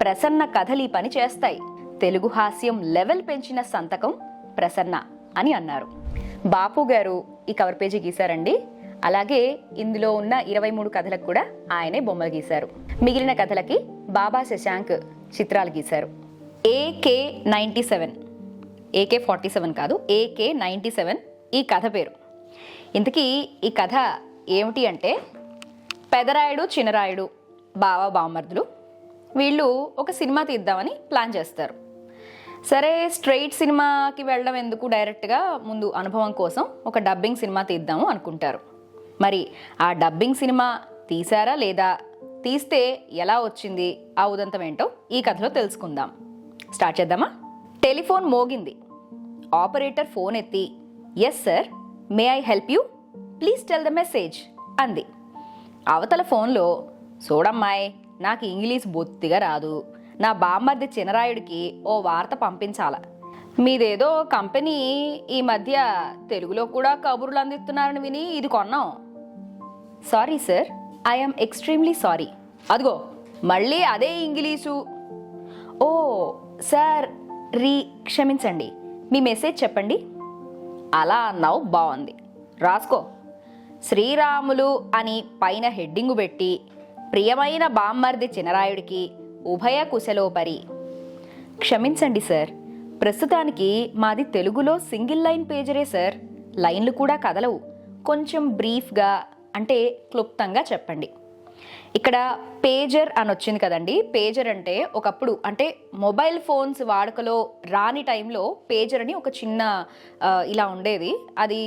ప్రసన్న కథలు ఈ పని చేస్తాయి. తెలుగు హాస్యం లెవెల్ పెంచిన సంతకం ప్రసన్న అని అన్నారు. బాపు గారు ఈ కవర్ పేజీ గీశారండి. అలాగే ఇందులో ఉన్న ఇరవై మూడు కథలకు కూడా ఆయనే బొమ్మలు గీశారు. మిగిలిన కథలకి బాబా శశాంక్ చిత్రాలు గీశారు. AK ninety seven. AK forty seven కాదు ఏకే నైంటీ సెవెన్ ఈ కథ పేరు. ఇంతకీ ఈ కథ ఏమిటి అంటే పెదరాయుడు చినరాయుడు బావ బామ్మర్దులు వీళ్ళు ఒక సినిమా తీద్దామని ప్లాన్ చేస్తారు. సరే స్ట్రైట్ సినిమాకి వెళ్ళడం ఎందుకు డైరెక్ట్గా? ముందు అనుభవం కోసం ఒక డబ్బింగ్ సినిమా తీద్దాము అనుకుంటారు. మరి ఆ డబ్బింగ్ సినిమా తీసారా లేదా? తీస్తే ఎలా వచ్చింది? ఆ ఉదంతం ఏంటో ఈ కథలో తెలుసుకుందాం. స్టార్ట్ చేద్దామా? టెలిఫోన్ మోగింది. ఆపరేటర్ ఫోన్ ఎత్తి yes sir may I help you please tell the message అంది. అవతల ఫోన్లో చూడమ్మాయ్ నాకు ఇంగ్లీష్ బొత్తిగా రాదు. నా బామ్మర్ది చినరాయుడికి ఓ వార్త పంపించాల. మీదేదో కంపెనీ ఈ మధ్య తెలుగులో కూడా కబుర్లు అందిస్తున్నారని విని ఇది కొన్నాం. Sorry sir I'm extremely sorry. అదిగో మళ్ళీ అదే ఇంగ్లీషు. ఓ సార్ రీ క్షమించండి. మీ మెసేజ్ చెప్పండి. అలా అన్నావు బాగుంది రాసుకో. శ్రీరాములు అని పైన హెడ్డింగు పెట్టి ప్రియమైన బామ్మర్ది చినరాయుడికి ఉభయ కుశలోపరి. క్షమించండి సార్ ప్రస్తుతానికి మాది తెలుగులో సింగిల్ లైన్ పేజరే సార్ లైన్లు కూడా కదలవు. కొంచెం బ్రీఫ్గా అంటే క్లుప్తంగా చెప్పండి. ఇక్కడ పేజర్ అని వచ్చింది కదండి పేజర్ అంటే ఒకప్పుడు అంటే మొబైల్ ఫోన్స్ వాడుకలో రాని టైంలో పేజర్ అని ఒక చిన్న ఇలా ఉండేది. అది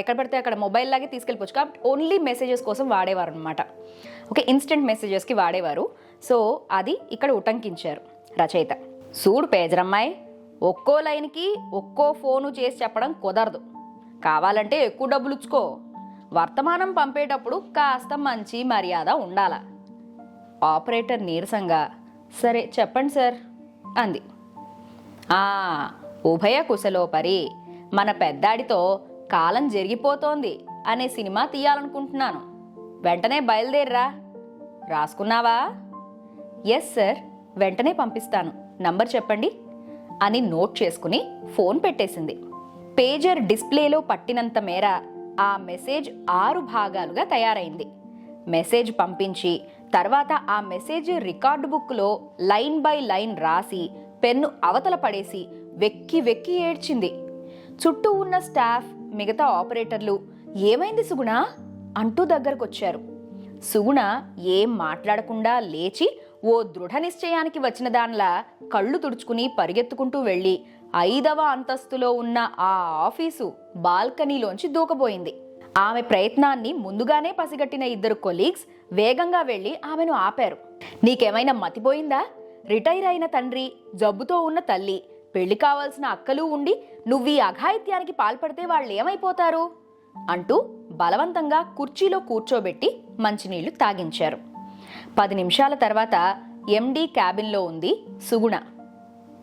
ఎక్కడ పడితే అక్కడ మొబైల్ లాగే తీసుకెళ్ళిపోవచ్చు. కాబట్టి ఓన్లీ మెసేజెస్ కోసం వాడేవారు అనమాట ఓకే ఇన్స్టెంట్ మెసేజెస్కి వాడేవారు. సో అది ఇక్కడ ఉటంకించారు రచయిత. సూడు పేజరమ్మాయి ఒక్కో లైన్కి ఒక్కో ఫోను చేసి చెప్పడం కుదరదు. కావాలంటే ఎక్కువ డబ్బులు ఇచ్చుకో వర్తమానం పంపేటప్పుడు కాస్త మంచి మర్యాద ఉండాల. ఆపరేటర్ నీరసంగా. సరే చెప్పండి సార్ అంది. ఉభయ కుశలోపరి మన పెద్దాడితో కాలం జరిగిపోతోంది అనే సినిమా తీయాలనుకుంటున్నాను. వెంటనే బయలుదేరిరా. రాసుకున్నావా? ఎస్ సార్ వెంటనే పంపిస్తాను. నంబర్ చెప్పండి. అని నోట్ చేసుకుని ఫోన్ పెట్టేసింది. పేజర్ డిస్ప్లేలో పట్టినంత మేర ఆ మెసేజ్ ఆరు భాగాలుగా తయారైంది. మెసేజ్ పంపించి తర్వాత ఆ మెసేజ్ రికార్డు బుక్లో లైన్ బై లైన్ రాసి పెన్ను అవతల పడేసి వెక్కి వెక్కి ఏడ్చింది. చుట్టూ ఉన్న స్టాఫ్ మిగతా ఆపరేటర్లు ఏమైంది సుగుణ? అంటూ దగ్గరకొచ్చారు. సుగుణ ఏం మాట్లాడకుండా లేచి ఓ దృఢ నిశ్చయానికి వచ్చిన దానిలా కళ్ళు తుడుచుకుని పరిగెత్తుకుంటూ వెళ్ళి ఐదవ అంతస్తులో ఉన్న ఆ ఆఫీసు బాల్కనీలోంచి దూకబోయింది ఆమె ప్రయత్నాన్ని ముందుగానే పసిగట్టిన ఇద్దరు కొలీగ్స్ వేగంగా వెళ్ళి ఆమెను ఆపారు. నీకేమైనా మతిపోయిందా? రిటైర్ అయిన తండ్రి జబ్బుతో ఉన్న తల్లి పెళ్ళి కావాల్సిన అక్కలు ఉండి నువ్వీ అఘాయిత్యానికి పాల్పడితే వాళ్ళు ఏమైపోతారు అంటూ బలవంతంగా కుర్చీలో కూర్చోబెట్టి మంచినీళ్ళు తాగించారు. పది నిమిషాల తర్వాత ఎండీ క్యాబిన్లో ఉంది సుగుణ.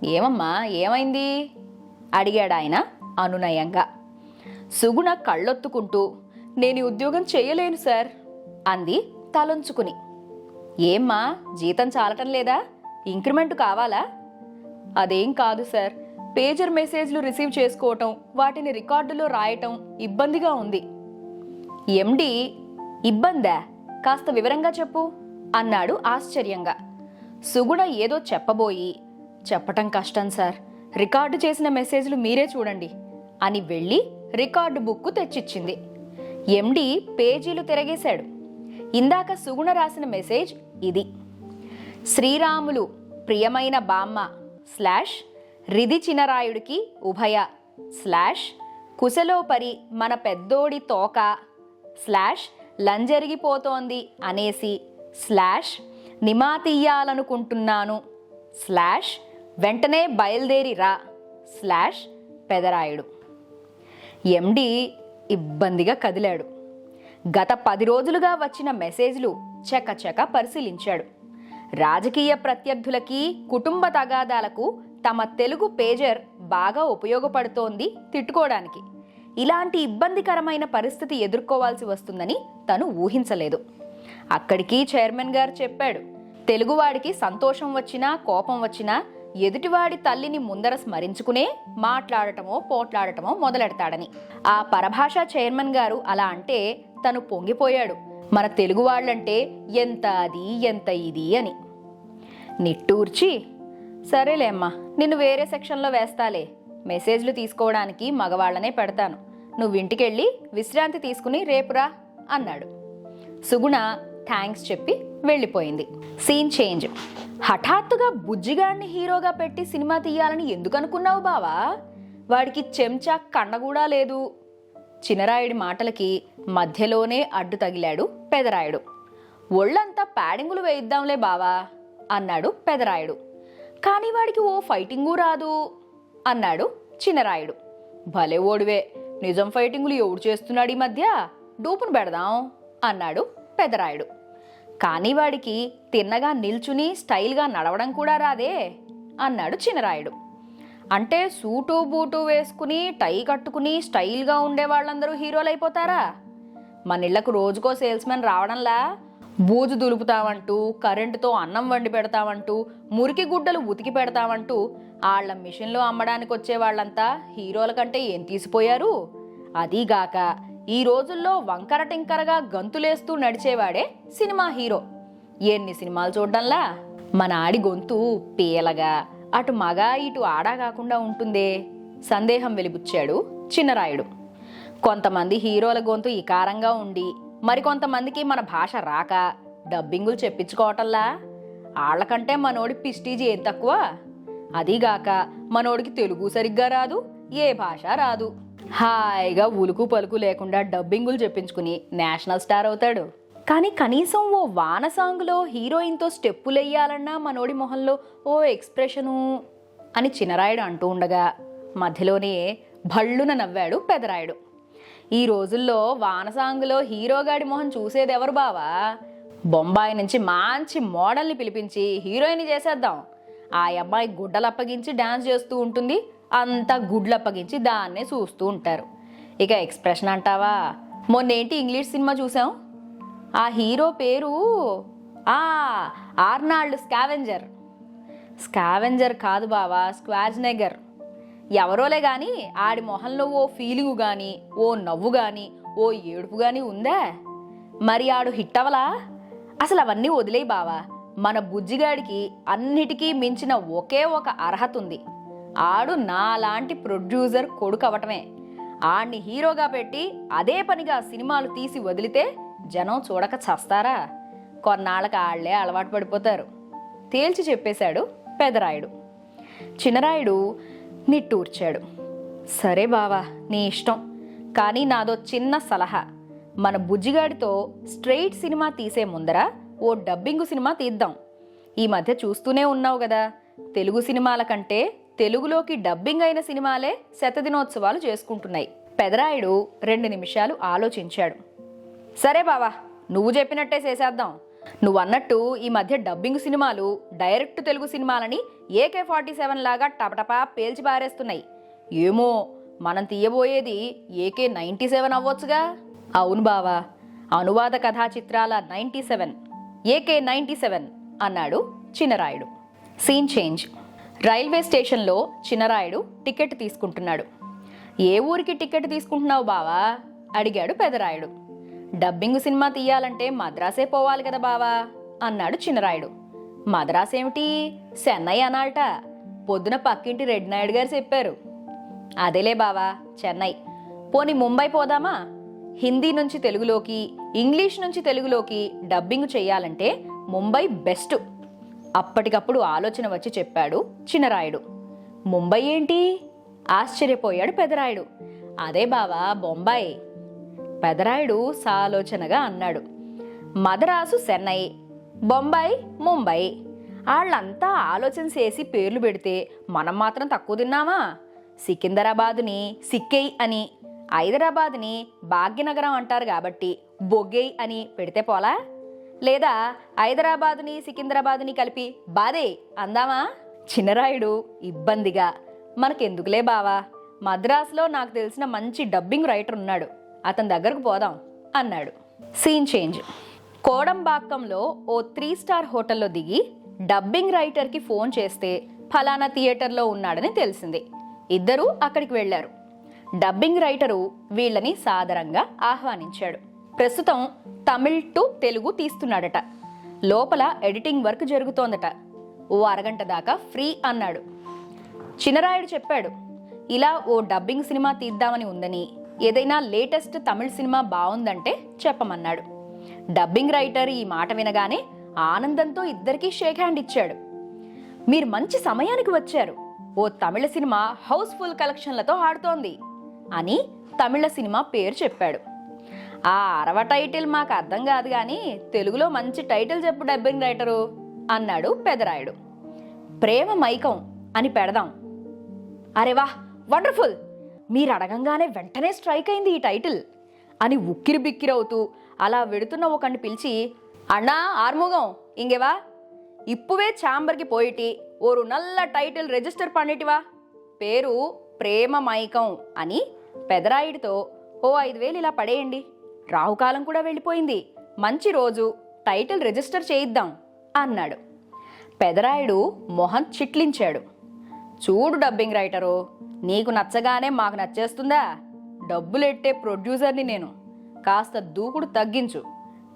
ఏమమ్మా ఏమైంది? అడిగాడు ఆయన అనునయంగా. సుగుణ కళ్ళొత్తుకుంటూ నేను ఉద్యోగం చేయలేను సార్ అంది తలొంచుకుని. ఏమ్మా జీతం చాలటం లేదా? ఇంక్రిమెంట్ కావాలా? అదేం కాదు సార్ పేజర్ మెసేజ్లు రిసీవ్ చేసుకోవటం వాటిని రికార్డులో రాయటం ఇబ్బందిగా ఉంది. ఎండి ఇబ్బందా? కాస్త వివరంగా చెప్పు అన్నాడు ఆశ్చర్యంగా. సుగుణ ఏదో చెప్పబోయి చెప్పటం కష్టం సార్. రికార్డు చేసిన మెసేజ్లు మీరే చూడండి అని వెళ్ళి రికార్డు బుక్కు తెచ్చిచ్చింది. ఎండి పేజీలు తిరగేశాడు. ఇందాక సుగుణ రాసిన మెసేజ్ ఇది. శ్రీరాములు ప్రియమైన బామ్మ స్లాష్ రిది చినరాయుడికి ఉభయ స్లాష్ కుశలోపరి మన పెద్దోడి తోక స్లాష్ లంజరిగిపోతోంది అనేసి స్లాష్ నిమాతీయాలనుకుంటున్నాను స్లాష్ వెంటనే బయలుదేరి రా స్లాష్ పెదరాయుడు. ఎండి ఇబ్బందిగా కదిలాడు. గత పది రోజులుగా వచ్చిన మెసేజ్లు చకచక పరిశీలించాడు. రాజకీయ ప్రత్యర్థులకి కుటుంబ తగాదాలకు తమ తెలుగు పేజర్ బాగా ఉపయోగపడుతోంది తిట్టుకోవడానికి. ఇలాంటి ఇబ్బందికరమైన పరిస్థితి ఎదుర్కోవాల్సి వస్తుందని తను ఊహించలేదు. అక్కడికి చైర్మన్ గారు చెప్పాడు తెలుగువాడికి సంతోషం వచ్చినా కోపం వచ్చినా ఎదుటివాడి తల్లిని ముందర స్మరించుకునే మాట్లాడటమో పోట్లాడటమో మొదలెడతాడని. ఆ పరభాషా చైర్మన్ గారు అలా అంటే తను పొంగిపోయాడు. మన తెలుగు వాళ్ళంటే ఎంత అది ఎంత ఇది అని. నిట్టూర్చి సరేలే అమ్మా నిన్ను వేరే సెక్షన్లో వేస్తాలే. మెసేజ్లు తీసుకోవడానికి మగవాళ్ళనే పెడతాను. నువ్వు ఇంటికెళ్ళి విశ్రాంతి తీసుకుని రేపురా అన్నాడు. సుగుణ థ్యాంక్స్ చెప్పి వెళ్ళిపోయింది. Scene change. హఠాత్తుగా బుజ్జిగాడిని హీరోగా పెట్టి సినిమా తీయాలని ఎందుకు అనుకున్నావు బావా? వాడికి చెంచా కన్న కూడా లేదు. చినరాయుడి మాటలకి మధ్యలోనే అడ్డు తగిలాడు పెదరాయుడు. ఒళ్ళంతా ప్యాడింగులు వేయిద్దాంలే బావా అన్నాడు పెదరాయుడు. కానీ వాడికి ఓ ఫైటింగు రాదు అన్నాడు చిన్నరాయుడు. భలే ఓడివే. నిజం ఫైటింగులు ఎవడు చేస్తున్నాడు ఈ మధ్య? డూపును పెడదాం అన్నాడు పెదరాయుడు. కానీ వాడికి తిన్నగా నిల్చుని స్టైల్గా నడవడం కూడా రాదే అన్నాడు చిన్నరాయుడు. అంటే సూటు బూటు వేసుకుని టై కట్టుకుని స్టైల్గా ఉండే వాళ్ళందరూ హీరోలు అయిపోతారా మన ఇళ్ళకు రోజుకో సేల్స్మెన్ రావడంలా బూజు దులుపుతామంటూ కరెంటుతో అన్నం వండి పెడతామంటూ మురికి గుడ్డలు ఉతికి పెడతామంటూ ఆళ్ళ మిషన్లో అమ్మడానికి వచ్చే వాళ్ళంతా హీరోల కంటే ఏం తీసిపోయారు? అదీగాక ఈ రోజుల్లో వంకర టింకరగా గంతులేస్తూ నడిచేవాడే సినిమా హీరో. ఎన్ని సినిమాలు చూడడంలా? మన ఆడి గొంతు పీలగా అటు మగ ఇటు ఆడా కాకుండా ఉంటుందే? సందేహం వెలిబుచ్చాడు చిన్నరాయుడు. కొంతమంది హీరోల గొంతు ఇకారంగా ఉండి మరికొంతమందికి మన భాష రాక డబ్బింగులు చెప్పించుకోవటంలా? వాళ్ళకంటే మనోడి పిస్టీజీ ఏం తక్కువ? అదీగాక మనోడికి తెలుగు సరిగ్గా రాదు ఏ భాష రాదు. హాయిగా ఉలుకు పలుకు లేకుండా డబ్బింగులు చెప్పించుకుని నేషనల్ స్టార్ అవుతాడు. కానీ కనీసం ఓ వాన సాంగ్లో హీరోయిన్తో స్టెప్పులు వెయ్యాలన్నా మనోడి మొహంలో ఓ ఎక్స్ప్రెషను అని చిన్నరాయుడు అంటూ ఉండగా మధ్యలోనే భళ్ళున నవ్వాడు పెదరాయుడు. ఈ రోజుల్లో వానసాంగులో హీరోగాడి మొహం చూసేది ఎవరు బావా? బొంబాయి నుంచి మంచి మోడల్ని పిలిపించి హీరోయిన్ చేసేద్దాం. ఆ అమ్మాయి గుడ్డలు అప్పగించి డాన్స్ చేస్తూ ఉంటుంది. అంతా గుడ్లు అప్పగించి దాన్నే చూస్తూ ఉంటారు. ఇక ఎక్స్ప్రెషన్ అంటావా? మొన్నేంటి ఇంగ్లీష్ సినిమా చూసాం? ఆ హీరో పేరు ఆ ఆర్నాల్డ్ స్కావెంజర్. స్కావెంజర్ కాదు బావా స్క్వాజ్నెగర్. ఎవరోలే గాని ఆడి మొహంలో ఓ ఫీలింగు గాని ఓ నవ్వు గాని ఓ ఏడుపు గాని ఉందా? మరి ఆడు హిట్ అవలా అసలు అవన్నీ వదిలేయి బావా. మన బుజ్జిగాడికి అన్నిటికీ మించిన ఒకే ఒక అర్హత ఉంది. ఆడు నాలాంటి ప్రొడ్యూసర్ కొడుకు అవటమే ఆడిని హీరోగా పెట్టి అదే పనిగా సినిమాలు తీసి వదిలితే జనం చూడక చస్తారా? కొన్నాళ్ళకి ఆళ్ళే అలవాటు పడిపోతారు. తేల్చి చెప్పేశాడు పెదరాయుడు. చిన్నరాయుడు నిట్టూర్చాడు. సరే బావా నీ ఇష్టం. కానీ నాదో చిన్న సలహా. మన బుజ్జిగాడితో స్ట్రెయిట్ సినిమా తీసే ముందర ఓ డబ్బింగు సినిమా తీద్దాం. ఈ మధ్య చూస్తూనే ఉన్నావు కదా. తెలుగు సినిమాల కంటే తెలుగులోకి డబ్బింగ్ అయిన సినిమాలే శతదినోత్సవాలు చేసుకుంటున్నాయి. పెదరాయుడు రెండు నిమిషాలు ఆలోచించాడు. సరే బావా నువ్వు చెప్పినట్టే చేసేద్దాం. నువ్వు అన్నట్టు ఈ మధ్య డబ్బింగ్ సినిమాలు డైరెక్ట్ తెలుగు సినిమాలని ఏకే ఫార్టీ సెవెన్ లాగా టపటపా పేల్చి పారేస్తున్నాయి. ఏమో మనం తీయబోయేది ఏకే నైంటీ సెవెన్ అవ్వొచ్చుగా? అవును బావా అనువాద కథా చిత్రాల ninety seven AK ninety seven అన్నాడు చిన్నరాయుడు. Scene change. రైల్వే స్టేషన్లో చిన్నరాయుడు టికెట్ తీసుకుంటున్నాడు. ఏ ఊరికి టికెట్ తీసుకుంటున్నావు బావా? అడిగాడు పెదరాయుడు. డబ్బింగ్ సినిమా తీయాలంటే మద్రాసే పోవాలి కదా బావా అన్నాడు చిన్నరాయుడు మద్రాస్ ఏమిటి చెన్నై అనాలట. పొద్దున పక్కింటి రెడ్ నాయుడు గారు చెప్పారు. అదేలే బావా చెన్నై. పోని ముంబై పోదామా? హిందీ నుంచి తెలుగులోకి ఇంగ్లీష్ నుంచి తెలుగులోకి డబ్బింగ్ చేయాలంటే ముంబై బెస్ట్. అప్పటికప్పుడు ఆలోచన వచ్చి చెప్పాడు చిన్నరాయుడు ముంబై ఏంటి? ఆశ్చర్యపోయాడు పెదరాయుడు. అదే బావా బొంబాయి. పెదరాయుడు సాలోచనగా అన్నాడు. మదరాసు చెన్నై బొంబాయి ముంబై. వాళ్ళంతా ఆలోచన చేసి పేర్లు పెడితే మనం మాత్రం తక్కువ తిన్నామా? సికింద్రాబాదుని సిక్కై అని హైదరాబాద్ని భాగ్యనగరం అంటారు కాబట్టి బొగ్గై అని పెడితే పోలా? లేదా హైదరాబాదుని సికింద్రాబాదుని కలిపి బాదే అందామా? చిన్నరాయుడు ఇబ్బందిగా మనకెందుకులే బావా? మద్రాసులో నాకు తెలిసిన మంచి డబ్బింగ్ రైటర్ ఉన్నాడు అతని దగ్గరకు పోదాం అన్నాడు. Scene change. కోడంబాక్కంలో ఓ త్రీ స్టార్ హోటల్లో దిగి డబ్బింగ్ రైటర్కి ఫోన్ చేస్తే ఫలానా థియేటర్లో ఉన్నాడని తెలిసింది. ఇద్దరూ అక్కడికి వెళ్ళారు డబ్బింగ్ రైటరు వీళ్ళని సాదరంగా ఆహ్వానించాడు. ప్రస్తుతం తమిళ్ టు తెలుగు తీస్తున్నాడట. లోపల ఎడిటింగ్ వర్క్ జరుగుతోందట. ఓ అరగంట దాకా ఫ్రీ అన్నాడు. చినరాయుడు చెప్పాడు ఇలా ఓ డబ్బింగ్ సినిమా తీద్దామని ఉందని ఏదైనా లేటెస్ట్ తమిళ సినిమా బాగుందంటే చెప్పమన్నాడు. డబ్బింగ్ రైటర్ ఈ మాట వినగానే ఆనందంతో ఇద్దరికీ షేక్ హ్యాండ్ ఇచ్చాడు. మీరు మంచి సమయానికి వచ్చారు. ఓ తమిళ సినిమా హౌస్ఫుల్ కలెక్షన్లతో ఆడుతోంది అని తమిళ సినిమా పేరు చెప్పాడు. ఆ అరవ టైటిల్ మాకు అర్థం కాదు కానీ తెలుగులో మంచి టైటిల్ చెప్పు డబ్బింగ్ రైటరు అన్నాడు పెదరాయుడు. ప్రేమ మైకం అని పెడదాం. అరే వా వండర్ఫుల్! మీరు అడగంగానే వెంటనే స్ట్రైక్ అయింది ఈ టైటిల్ అని ఉక్కిరి బిక్కిరవుతూ అలా వెడుతున్న ఒకని పిలిచి అన్నా ఆర్ముగం ఇంగేవా? ఇప్పువే ఛాంబర్కి పోయిటి ఓరు నల్ల టైటిల్ రిజిస్టర్ పండిటివా? పేరు ప్రేమ మైకం అని పెదరాయుడితో ఓ ఐదు వేలు ఇలా పడేయండి రావుకాలం కూడా వెళ్ళిపోయింది మంచి రోజు టైటిల్ రిజిస్టర్ చేయిద్దాం అన్నాడు. పెదరాయుడు మొహం చిట్లించాడు. చూడు డబ్బింగ్ రైటరు. నీకు నచ్చగానే మాకు నచ్చేస్తుందా? డబ్బులెట్టే ప్రొడ్యూసర్ని నేను. కాస్త దూకుడు తగ్గించు.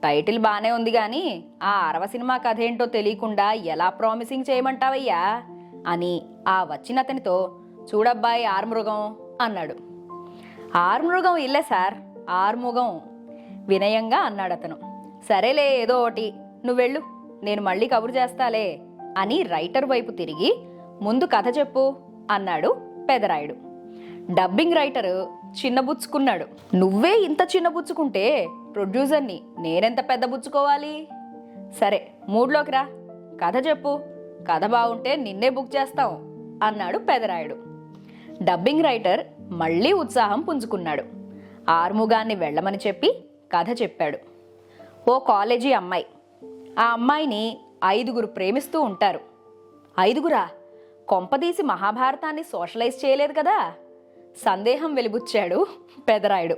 టైటిల్ బాగానే ఉంది కానీ ఆ అరవ సినిమా కథ ఏంటో తెలియకుండా ఎలా ప్రామిసింగ్ చేయమంటావయ్యా? అని ఆ వచ్చిన అతనితో చూడబ్బాయి ఆర్మృగం అన్నాడు. ఆర్మృగం ఇల్లే సార్ ఆర్ముగం. వినయంగా అన్నాడు అతను సరేలే ఏదో ఒకటి నువ్వెళ్ళు నేను మళ్ళీ కబురు చేస్తాలే అని రైటర్ వైపు తిరిగి ముందు కథ చెప్పు అన్నాడు పెదరాయుడు. డబ్బింగ్ రైటర్ చిన్నబుచ్చుకున్నాడు నువ్వే ఇంత చిన్నబుచ్చుకుంటే ప్రొడ్యూసర్ని నేనెంత పెద్ద బుచ్చుకోవాలి? సరే మూడ్లోకి రా. కథ చెప్పు. కథ బాగుంటే నిన్నే బుక్ చేస్తాం అన్నాడు పెదరాయుడు. డబ్బింగ్ రైటర్ మళ్ళీ ఉత్సాహం పుంజుకున్నాడు. ఆర్ముగాన్ని వెళ్ళమని చెప్పి కథ చెప్పాడు. ఓ కాలేజీ అమ్మాయి. ఆ అమ్మాయిని ఐదుగురు ప్రేమిస్తూ ఉంటారు. ఐదుగురా? కొంపదీసి మహాభారతాన్ని సోషలైజ్ చేయలేదు కదా? సందేహం వెలిబుచ్చాడు పెదరాయుడు.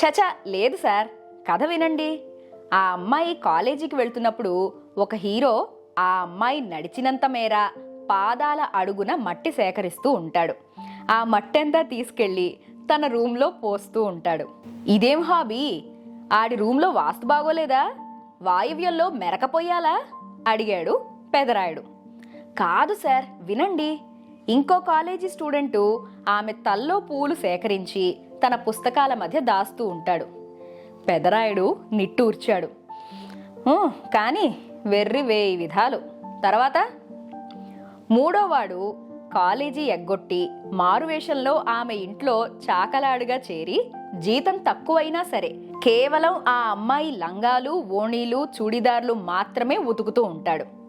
చచ లేదు సార్. కథ వినండి. ఆ అమ్మాయి కాలేజీకి వెళ్తున్నప్పుడు ఒక హీరో ఆ అమ్మాయి నడిచినంత మేర పాదాల అడుగున మట్టి సేకరిస్తూ ఉంటాడు. ఆ మట్టంతా తీసుకెళ్ళి తన రూమ్లో పోస్తూ ఉంటాడు. ఇదేం హాబీ? ఆడి రూమ్లో వాస్తు బాగోలేదా? వాయువ్యంలో మెరకపోయాలా అడిగాడు పెదరాయుడు. కాదు సార్ వినండి. ఇంకో కాలేజీ స్టూడెంటు ఆమె తల్లో పూలు సేకరించి తన పుస్తకాల మధ్య దాస్తూ ఉంటాడు. పెదరాయుడు నిట్టూర్చాడు. కానీ వెర్రి వేయి విధాలు. తర్వాత మూడోవాడు కాలేజీ ఎగ్గొట్టి మారువేషంలో ఆమె ఇంట్లో చాకలాడుగా చేరి జీతం తక్కువైనా సరే కేవలం ఆ అమ్మాయి లంగాలు ఓణీలు చూడిదార్లు మాత్రమే ఉతుకుతూ ఉంటాడు.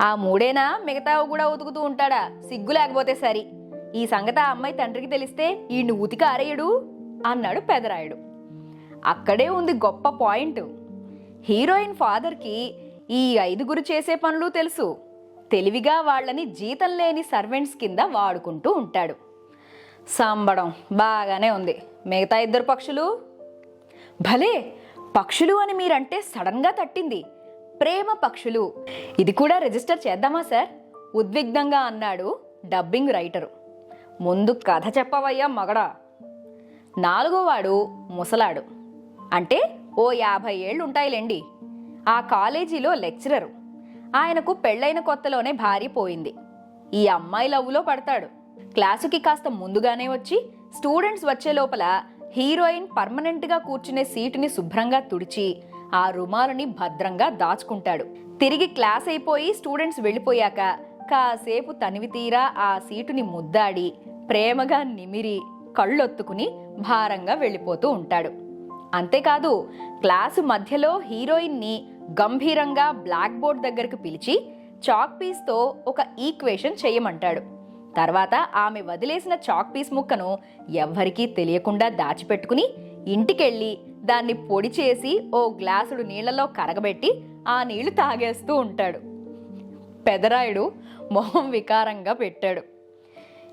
ఆ మూడేనా మిగతావి కూడా ఉతుకుతూ ఉంటాడా? సిగ్గు లేకపోతే సరి. ఈ సంగతి ఆ అమ్మాయి తండ్రికి తెలిస్తే ఈ ఉతికి ఆరేయడు అన్నాడు పెదరాయుడు. అక్కడే ఉంది గొప్ప పాయింట్. హీరోయిన్ ఫాదర్కి ఈ ఐదుగురు చేసే పనులు తెలుసు. తెలివిగా వాళ్ళని జీతం లేని సర్వెంట్స్ కింద వాడుకుంటూ ఉంటాడు. సంబడం బాగానే ఉంది. మిగతా ఇద్దరు పక్షులు? భలే! పక్షులు అని మీరంటే సడన్గా తట్టింది. ప్రేమ పక్షులు. ఇది కూడా రిజిస్టర్ చేద్దామా సార్? ఉద్విగ్నంగా అన్నాడు డబ్బింగ్ రైటరు. ముందు కథ చెప్పవయ్యా మగడా. నాలుగోవాడు ముసలాడు. అంటే ఓ యాభై ఏళ్ళు ఉంటాయిలేండి ఆ కాలేజీలో లెక్చరరు. ఆయనకు పెళ్ళైన కొత్తలోనే భార్య పోయింది. ఈ అమ్మాయి లవ్లో పడతాడు. క్లాసుకి కాస్త ముందుగానే వచ్చి స్టూడెంట్స్ వచ్చే లోపల హీరోయిన్ పర్మనెంట్గా కూర్చునే సీటుని శుభ్రంగా తుడిచి ఆ రుమాలుని భద్రంగా దాచుకుంటాడు. తిరిగి క్లాస్ అయిపోయి స్టూడెంట్స్ వెళ్ళిపోయాక కాసేపు తనివి తీరా ఆ సీటుని ముద్దాడి ప్రేమగా నిమిరి కళ్ళొత్తుకుని భారంగా వెళ్ళిపోతూ ఉంటాడు. అంతేకాదు క్లాసు మధ్యలో హీరోయిన్ని గంభీరంగా బ్లాక్ బోర్డ్ దగ్గరకు పిలిచి చాక్ పీస్తో ఒక ఈక్వేషన్ చేయమంటాడు. తర్వాత ఆమె వదిలేసిన చాక్ పీస్ ముక్కను ఎవ్వరికీ తెలియకుండా దాచిపెట్టుకుని ఇంటికెళ్ళి దాన్ని పొడి చేసి ఓ గ్లాసుడు నీళ్ళలో కరగబెట్టి ఆ నీళ్ళు తాగేస్తూ ఉంటాడు. పెదరాయుడు మొహం వికారంగా పెట్టాడు.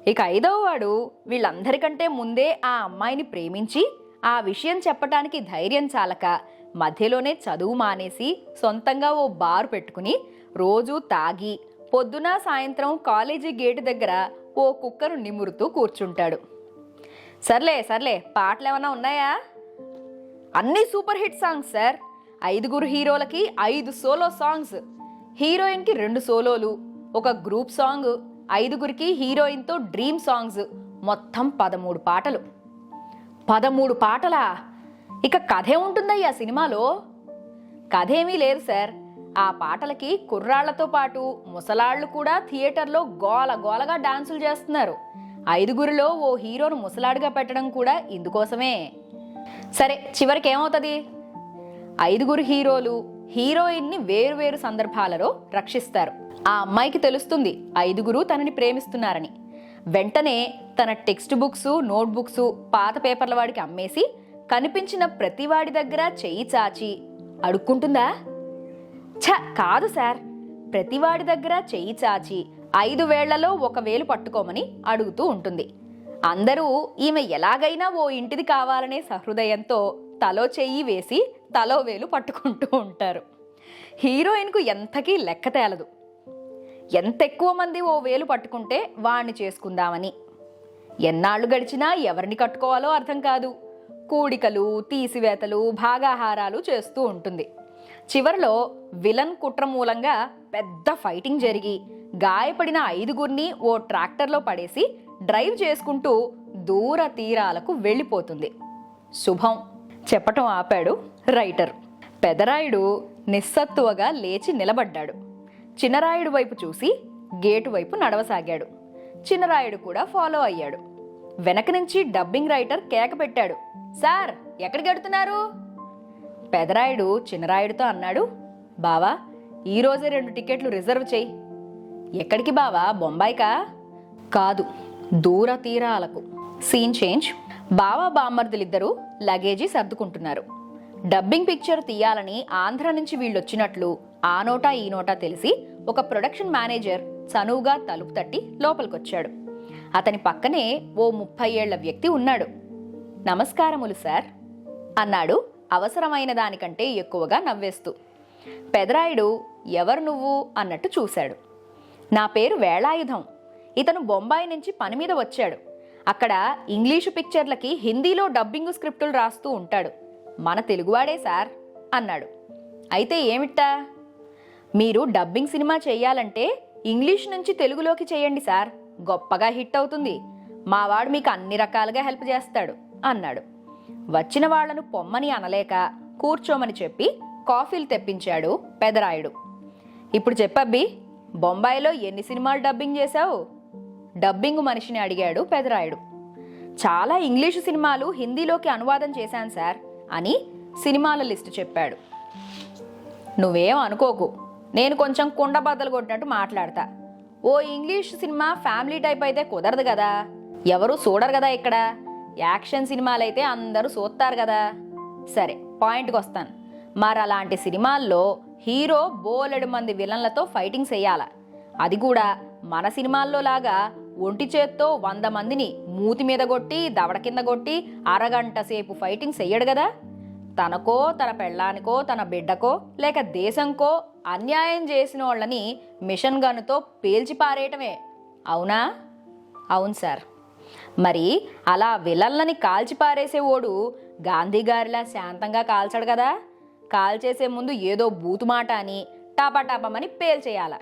ఇక ఐదవ వాడు వీళ్ళందరికంటే ముందే ఆ అమ్మాయిని ప్రేమించి ఆ విషయం చెప్పటానికి ధైర్యం చాలక మధ్యలోనే చదువు మానేసి సొంతంగా ఓ బారు పెట్టుకుని రోజూ తాగి పొద్దున సాయంత్రం కాలేజీ గేటు దగ్గర ఓ కుక్కను నిమురుతూ కూర్చుంటాడు. సర్లే సర్లే పాటలు ఏమైనా ఉన్నాయా? అన్ని సూపర్ హిట్ సాంగ్స్ సార్. ఐదుగురు హీరోలకి ఐదు సోలో సాంగ్స్. హీరోయిన్కి రెండు సోలోలు ఒక గ్రూప్ సాంగ్ ఐదుగురికి హీరోయిన్తో డ్రీమ్ సాంగ్స్ మొత్తం పదమూడు పాటలు. పదమూడు పాటలా? ఇక కథే ఉంటుందయ్యా సినిమాలో. కథేమీ లేదు సార్. ఆ పాటలకి కుర్రాళ్ళతో పాటు ముసలాళ్ళు కూడా థియేటర్లో గోల గోలగా డాన్సులు చేస్తున్నారు. ఐదుగురిలో ఓ హీరోను ముసలాడుగా పెట్టడం కూడా ఇందుకోసమే. సరే చివరికి ఏమవుతుంది? ఐదుగురు హీరోలు హీరోయిన్ని వేరువేరు సందర్భాలలో రక్షిస్తారు. ఆ అమ్మాయికి తెలుస్తుంది ఐదుగురు తనని ప్రేమిస్తున్నారని. వెంటనే తన టెక్స్ట్ బుక్స్ నోట్బుక్స్ పాత పేపర్ల వాడికి అమ్మేసి కనిపించిన ప్రతివాడి దగ్గర చెయ్యి చాచి అడుక్కుంటుందా? ఛ కాదు సార్. ప్రతివాడి దగ్గర చెయ్యి చాచి ఐదు వేళ్ళలో ఒక వేలు పట్టుకోమని అడుగుతూ ఉంటుంది. అందరూ ఈమె ఎలాగైనా ఓ ఇంటిది కావాలనే సహృదయంతో తలో చెయ్యి వేసి తలో వేలు పట్టుకుంటూ ఉంటారు. హీరోయిన్కు ఎంతకీ లెక్క తేలదు. ఎంత ఎక్కువ మంది ఓ వేలు పట్టుకుంటే వాణ్ణి చేసుకుందామని. ఎన్నాళ్ళు గడిచినా ఎవరిని కట్టుకోవాలో అర్థం కాదు. కూడికలు తీసివేతలు భాగాహారాలు చేస్తూ ఉంటుంది. చివరిలో విలన్ కుట్ర మూలంగా పెద్ద ఫైటింగ్ జరిగి గాయపడిన ఐదుగురిని ఓ ట్రాక్టర్లో పడేసి డ్రైవ్ చేసుకుంటూ దూర తీరాలకు వెళ్ళిపోతుంది. శుభం. చెప్పటం ఆపాడు రైటర్. పెదరాయుడు నిస్సత్తువగా లేచి నిలబడ్డాడు. చిన్నరాయుడు వైపు చూసి గేటు వైపు నడవసాగాడు. చిన్నరాయుడు కూడా ఫాలో అయ్యాడు. వెనక నుంచి డబ్బింగ్ రైటర్ కేక పెట్టాడు. సార్ ఎక్కడికి వెడుతున్నారు పెదరాయుడు చిన్నరాయుడితో అన్నాడు బావా ఈరోజే రెండు టికెట్లు రిజర్వ్ చేయి. ఎక్కడికి బావా? బొంబాయికా? కాదు దూర తీరాలకు. Scene change. బావా బామ్మర్దులిద్దరూ లగేజీ సర్దుకుంటున్నారు. డబ్బింగ్ పిక్చర్ తీయాలని ఆంధ్ర నుంచి వీళ్ళొచ్చినట్లు ఆ నోటా ఈ నోటా తెలిసి ఒక ప్రొడక్షన్ మేనేజర్ చనువుగా తలుపు తట్టి లోపలికొచ్చాడు. అతని పక్కనే ఓ ముప్పై ఏళ్ళ వ్యక్తి ఉన్నాడు. నమస్కారములు సార్ అన్నాడు అవసరమైన దానికంటే ఎక్కువగా నవ్వేస్తూ పెదరాయుడు ఎవరు నువ్వు? అన్నట్టు చూశాడు. నా పేరు వేళాయుధం. ఇతను బొంబాయి నుంచి పని మీద వచ్చాడు. అక్కడ ఇంగ్లీషు పిక్చర్లకి హిందీలో డబ్బింగ్ స్క్రిప్టులు రాస్తూ ఉంటాడు. మన తెలుగువాడే సార్ అన్నాడు. అయితే ఏమిటా మీరు డబ్బింగ్ సినిమా చేయాలంటే ఇంగ్లీష్ నుంచి తెలుగులోకి చేయండి సార్. గొప్పగా హిట్ అవుతుంది. మావాడు మీకు అన్ని రకాలుగా హెల్ప్ చేస్తాడు అన్నాడు. వచ్చిన వాళ్ళను పొమ్మని అనలేక కూర్చోమని చెప్పి కాఫీలు తెప్పించాడు పెదరాయుడు. ఇప్పుడు చెప్పబ్బి బొంబాయిలో ఎన్ని సినిమాలు డబ్బింగ్ చేశావు? డబ్బింగ్ మనిషిని అడిగాడు పెదరాయుడు. చాలా ఇంగ్లీషు సినిమాలు హిందీలోకి అనువాదం చేశాను సార్ అని సినిమాల లిస్టు చెప్పాడు. నువ్వేం అనుకోకు నేను కొంచెం కుండ బద్దలు కొట్టినట్టు మాట్లాడతా. ఓ ఇంగ్లీష్ సినిమా ఫ్యామిలీ టైప్ అయితే కుదరదు కదా. ఎవరు చూడరు కదా ఇక్కడ. యాక్షన్ సినిమాలైతే అందరూ చూస్తారు కదా. సరే పాయింట్కి వస్తాను మరి అలాంటి సినిమాల్లో హీరో బోలెడు మంది విలన్లతో ఫైటింగ్ చేయాల. అది కూడా మన సినిమాల్లో లాగా ఒంటి చేత్తో వంద మందిని మూతి మీద కొట్టి దవడ కింద కొట్టి అరగంట సేపు ఫైటింగ్ చెయ్యడు కదా. తనకో తన పెళ్ళానికో తన బిడ్డకో లేక దేశంకో అన్యాయం చేసిన వాళ్ళని మిషన్ గన్నుతో పేల్చి పారేయటమే. అవునా? అవును సార్. మరి అలా విలల్లని కాల్చిపారేసే ఓడు గాంధీ గారిలా శాంతంగా కాల్చడు కదా. కాల్చేసే ముందు ఏదో బూతుమాట అని టాపాటాపమని పేల్చేయాల.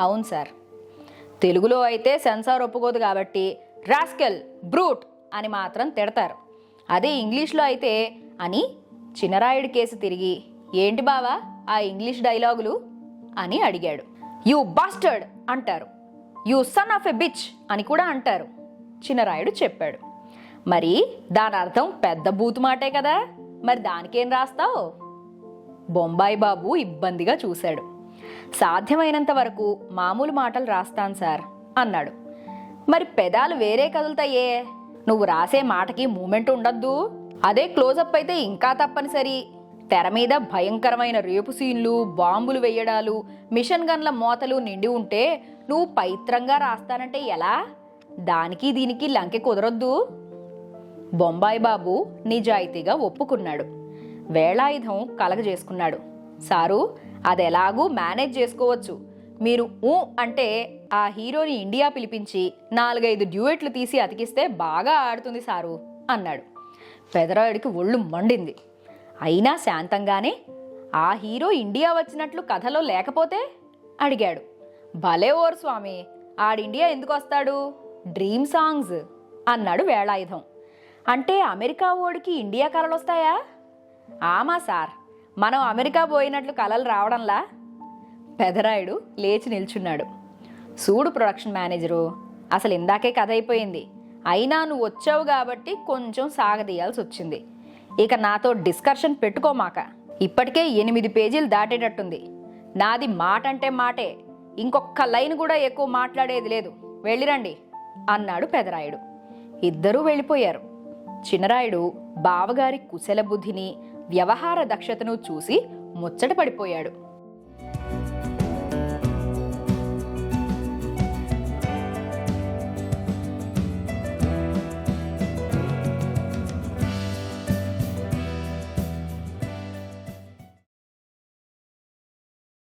అవును సార్. తెలుగులో అయితే సెన్సార్ ఒప్పుకోదు కాబట్టి రాస్కెల్ బ్రూట్ అని మాత్రం తిడతారు. అదే ఇంగ్లీష్లో అయితే అని చిన్నరాయుడి కేసు తిరిగి ఏంటి బావా ఆ ఇంగ్లీష్ డైలాగులు? అని అడిగాడు. యూ బాస్టర్డ్ అంటారు. You son of a bitch అని కూడా అంటారు. చిన్నరాయుడు చెప్పాడు. మరి దాని అర్థం పెద్ద బూతు మాటే కదా. మరి దానికేం రాస్తావు? బొంబాయి బాబు ఇబ్బందిగా చూశాడు. సాధ్యమైనంత వరకు మామూలు మాటలు రాస్తాను సార్ అన్నాడు. మరి పెదాలు వేరే కదులుతాయే. నువ్వు రాసే మాటకి మూమెంట్ ఉండద్దు. అదే క్లోజప్ అయితే ఇంకా తప్పనిసరి. తెర మీద భయంకరమైన రేపు సీన్లు బాంబులు వేయడాలు మిషన్ గన్ల మోతలు నిండి ఉంటే నువ్వు పవిత్రంగా రాస్తానంటే ఎలా? దానికి దీనికి లంకె కుదరొద్దు. బొంబాయి బాబు నిజాయితీగా ఒప్పుకున్నాడు. వేళాయుధం కలగజేసుకున్నాడు. సారు అది ఎలాగూ మేనేజ్ చేసుకోవచ్చు. మీరు ఊ అంటే ఆ హీరోని ఇండియా పిలిపించి నాలుగైదు డ్యూయెట్లు తీసి అతికిస్తే బాగా ఆడుతుంది సారు అన్నాడు. పెదరాయుడికి ఒళ్ళు మండింది. అయినా శాంతంగానే ఆ హీరో ఇండియా వచ్చినట్లు కథలో లేకపోతే? అడిగాడు. భలే ఓరు స్వామి ఆడిండియా ఎందుకు వస్తాడు? డ్రీమ్ సాంగ్స్ అన్నాడు వేళాయుధం. అంటే అమెరికా ఓడికి ఇండియా కలలు వస్తాయా ఆమా సార్ మనం అమెరికా పోయినట్లు కలలు రావడంలా? పెదరాయుడు లేచి నిల్చున్నాడు. సూడు ప్రొడక్షన్ మేనేజరు అసలు ఇందాకే కథ అయిపోయింది. అయినా నువ్వు వచ్చావు కాబట్టి కొంచెం సాగదీయాల్సి వచ్చింది. ఇక నాతో డిస్కషన్ పెట్టుకోమాక ఇప్పటికే ఎనిమిది పేజీలు దాటేటట్టుంది. నాది మాట అంటే మాటే. ఇంకొక లైన్ కూడా ఎక్కువ మాట్లాడేది లేదు. వెళ్ళిరండి. అన్నాడు పెదరాయుడు. ఇద్దరూ వెళ్ళిపోయారు. చిన్నరాయుడు బావగారి కుశల బుద్ధిని వ్యవహార దక్షతను చూసి ముచ్చట పడిపోయాడు.